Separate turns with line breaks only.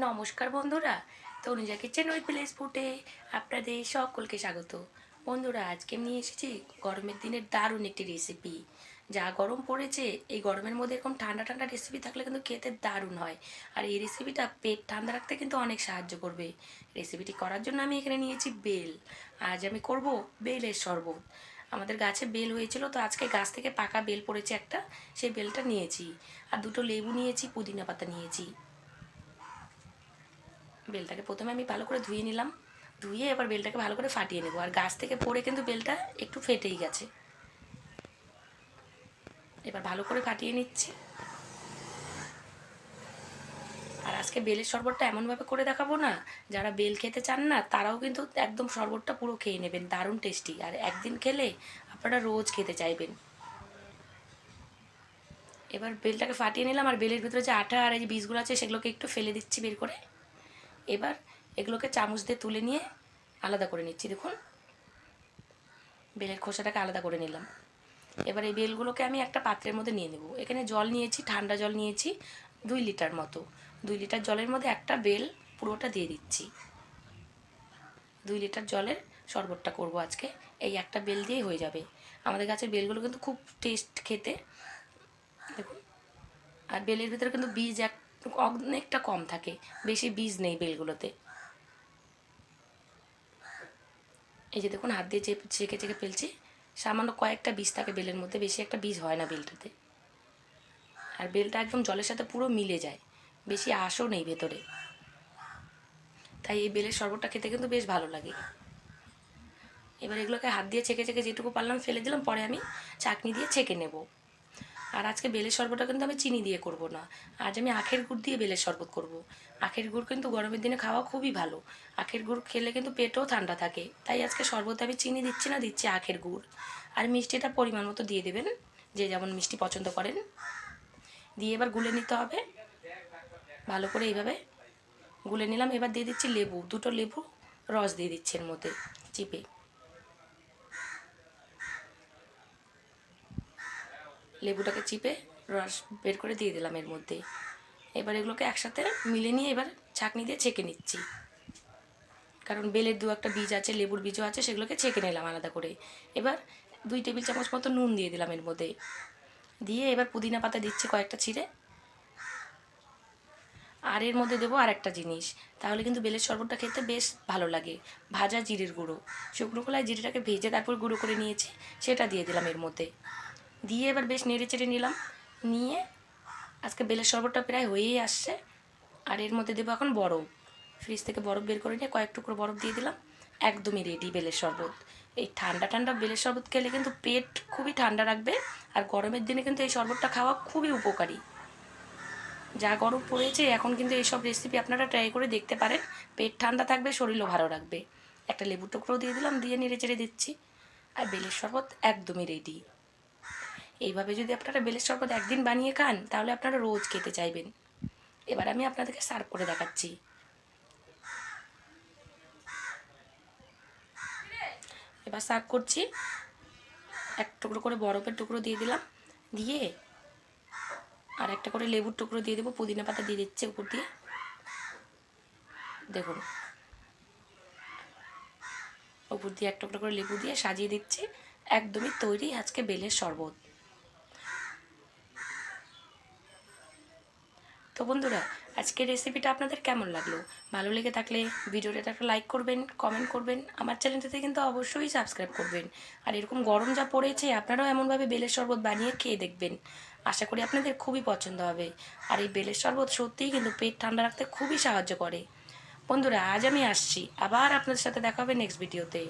নমস্কার বন্ধুরা, তনুজা কিচেন ওই ভিলেজ ফুটে আপনাদের সকলকে স্বাগত। বন্ধুরা, আজকে আমি নিয়ে এসেছি গরমের দিনের দারুণ একটি রেসিপি যা গরম পড়েছে, এই গরমের মধ্যে এরকম ঠান্ডা ঠান্ডা রেসিপি থাকলে কিন্তু খেতে দারুণ হয়। আর এই রেসিপিটা পেট ঠান্ডা রাখতে কিন্তু অনেক সাহায্য করবে। রেসিপিটি করার জন্য আমি এখানে নিয়েছি বেল। আজ আমি করব বেলের শরবত। আমাদের গাছে বেল হয়েছিল, তো আজকে গাছ থেকে পাকা বেল পড়েছে একটা, সেই বেলটা নিয়েছি। আর দুটো লেবু নিয়েছি, পুদিনা পাতা নিয়েছি। বেলটাকে প্রথমে আমি ভালো করে ধুয়ে নিলাম। ধুয়ে এবার বেলটাকে ভালো করে ফাটিয়ে নেব। আর গাছ থেকে পড়ে কিন্তু বেলটা একটু ফেটেই গেছে। এবার ভালো করে ফাটিয়ে নিচ্ছি। আর আজকে বেলের শরবতটা এমনভাবে করে দেখাবো না, যারা বেল খেতে চান না, তারাও কিন্তু একদম শরবতটা পুরো খেয়ে নেবেন। দারুণ টেস্টি। আর একদিন খেলে আপনারা রোজ খেতে চাইবেন। এবার বেলটাকে ফাটিয়ে নিলাম। আর বেলের ভিতরে যে আটা আর এই যে বীজগুলো আছে, সেগুলোকে একটু ফেলে দিচ্ছি বের করে। এবার এগুলোকে চামচ দিয়ে তুলে নিয়ে আলাদা করে নিচ্ছি। দেখুন, বেলের খোসাটাকে আলাদা করে নিলাম। এবার এই বেলগুলোকে আমি একটা পাত্রের মধ্যে নিয়ে নেব। এখানে জল নিয়েছি, ঠান্ডা জল নিয়েছি, দুই লিটার মতো। দুই লিটার জলের মধ্যে একটা বেল পুরোটা দিয়ে দিচ্ছি। দুই লিটার জলের শরবতটা করব আজকে। এই একটা বেল দিয়েই হয়ে যাবে। আমাদের গাছের বেলগুলো কিন্তু খুব টেস্ট খেতে। দেখুন, আর বেলের ভিতরে কিন্তু বীজ এক অনেকটা কম থাকে। বেশি বীজ নেই বেলগুলোতে। এই যে দেখুন, হাত দিয়ে চেপে, চেকে চেকে ফেলছি। সামান্য কয়েকটা বীজ থাকে বেলের মধ্যে, বেশি একটা বীজ হয় না বেলটাতে। আর বেলটা একদম জলের সাথে পুরো মিলে যায়। বেশি আশও নেই ভেতরে। তাই এই বেলের শরবতটা খেতে কিন্তু বেশ ভালো লাগে। এবার এগুলোকে হাত দিয়ে ছেঁকে ছেঁকে যেটুকু পারলাম ফেলে দিলাম, পরে আমি চাকনি দিয়ে ছেঁকে নেব। আর আজকে বেলের শরবতটা কিন্তু আমি চিনি দিয়ে করব না। আজ আমি আখের গুড় দিয়ে বেলের শরবত করব। আখের গুড় কিন্তু গরমের দিনে খাওয়া খুবই ভালো। আখের গুড় খেলে কিন্তু পেটও ঠান্ডা থাকে। তাই আজকে শরবতে আমি চিনি দিচ্ছি না, দিচ্ছি আখের গুড়। আর মিষ্টিটা পরিমাণ মতো দিয়ে দেবেন, যে যেমন মিষ্টি পছন্দ করেন। দিয়ে এবার গুলে নিতে হবে। ভালো করে এইভাবে গুলে নিলাম। এবার দিয়ে দিচ্ছি লেবু। দুটো লেবু রস দিয়ে দিচ্ছি এর মধ্যে, চিপে। লেবুটাকে চিপে রস বের করে দিয়ে দিলাম এর মধ্যে। এবার এগুলোকে একসাথে মিলে নিয়ে এবার ছাঁকনি দিয়ে ছেঁকে নিচ্ছি। কারণ বেলের দু একটা বীজ আছে, লেবুর বীজও আছে, সেগুলোকে ছেঁকে নিলাম আলাদা করে। এবার দুই টেবিল চামচ মতো নুন দিয়ে দিলাম এর মধ্যে। দিয়ে এবার পুদিনা পাতা দিচ্ছি কয়েকটা ছিঁড়ে। আর এর মধ্যে দেবো আর একটা জিনিস। তাহলে কিন্তু বেলের শরবতটা খেতে বেশ ভালো লাগে। ভাজা জিরের গুঁড়ো। শুকনো খোলায় জিরেটাকে ভেজে তারপর গুঁড়ো করে নিয়েছি, সেটা দিয়ে দিলাম এর মধ্যে। দিয়ে এবার বেশ নেড়ে চেড়ে নিলাম। নিয়ে আজকে বেলের শরবতটা প্রায় হয়েই আসছে। আর এর মধ্যে দেবো এখন বরফ। ফ্রিজ থেকে বরফ বের করে নিয়ে কয়েক টুকরো বরফ দিয়ে দিলাম। একদমই রেডি বেলের শরবত। এই ঠান্ডা ঠান্ডা বেলের শরবত খেলে কিন্তু পেট খুবই ঠান্ডা রাখবে। আর গরমের দিনে কিন্তু এই শরবতটা খাওয়া খুবই উপকারী। যা গরম পড়েছে, এখন কিন্তু এইসব রেসিপি আপনারা ট্রাই করে দেখতে পারেন। পেট ঠান্ডা থাকবে, শরীরও ভালো রাখবে। একটা লেবু টুকরো দিয়ে দিলাম, দিয়ে নেড়ে চেড়ে দিচ্ছি। আর বেলের শরবত একদমই রেডি এইভাবে যদি আপনারা বেলের শরবত একদিন বানিয়ে খান, তাহলে আপনারা রোজ খেতে চাইবেন। এবার আমি আপনাদেরকে সার্ভ করে দেখাচ্ছি। এবার সার্ভ করছি। এক টুকরো করে বরফের টুকরো দিয়ে দিলাম। দিয়ে আর একটা করে লেবুর টুকরো দিয়ে দেবো, পুদিনা পাতা দিয়ে দিচ্ছে উপর দিয়ে। দেখুন। উপর দিয়ে এক টুকরো করে লেবু দিয়ে সাজিয়ে দিচ্ছি। একদমই তৈরি আজকে বেলের শরবত। তো বন্ধুরা, আজকের রেসিপিটা আপনাদের কেমন লাগল? ভালো লেগে থাকলে ভিডিওটা একটা লাইক করবেন কমেন্ট করবেন, আমার চ্যানেলটাতে কিন্তু অবশ্যই সাবস্ক্রাইব করবেন। আর এরকম গরম যা পড়েছে, আপনারাও এমনভাবে বেলের শরবত বানিয়ে খেয়ে দেখবেন। আশা করি আপনাদের খুবই পছন্দ হবে। আর এই বেলের শরবত সত্যিই কিন্তু পেট ঠান্ডা রাখতে খুবই সাহায্য করে। বন্ধুরা, আজ আমি আসছি। আবার আপনাদের সাথে দেখা হবে নেক্সট ভিডিওতে